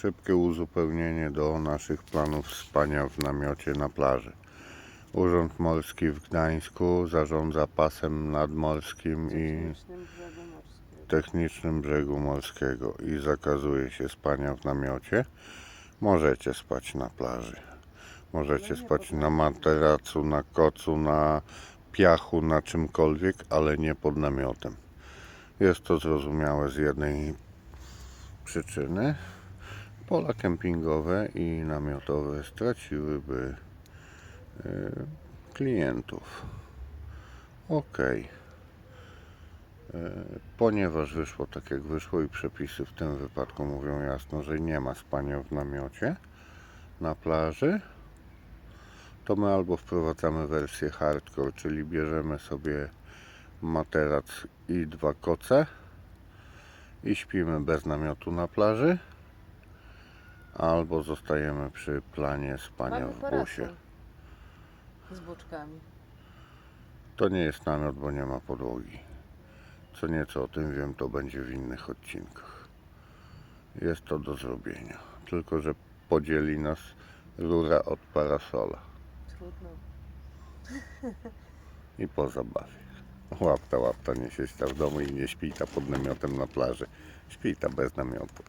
Szybkie uzupełnienie do naszych planów spania w namiocie na plaży. Urząd Morski w Gdańsku zarządza pasem nadmorskim i Technicznym brzegu morskiego. i zakazuje się spania w namiocie. Możecie spać na plaży. Możecie spać na materacu, na kocu, na piachu, na czymkolwiek, ale nie pod namiotem. Jest to zrozumiałe z jednej przyczyny. Pola kempingowe i namiotowe straciłyby y, klientów. Okej. E, Ponieważ wyszło tak jak wyszło i przepisy w tym wypadku mówią jasno, że nie ma spania w namiocie na plaży, to my albo wprowadzamy wersję hardcore, czyli bierzemy sobie materac i dwa koce i śpimy bez namiotu na plaży, albo zostajemy przy planie spania Mamy w parasol busie. Z boczkami. To nie jest namiot, bo nie ma podłogi. Co nieco o tym wiem, to będzie w innych odcinkach. Jest to do zrobienia. Tylko, że podzieli nas rura od parasola. Trudno. I po zabawie. Łapta, łapta, nie siedź ta w domu i nie śpij ta pod namiotem na plaży. Śpij ta bez namiotu.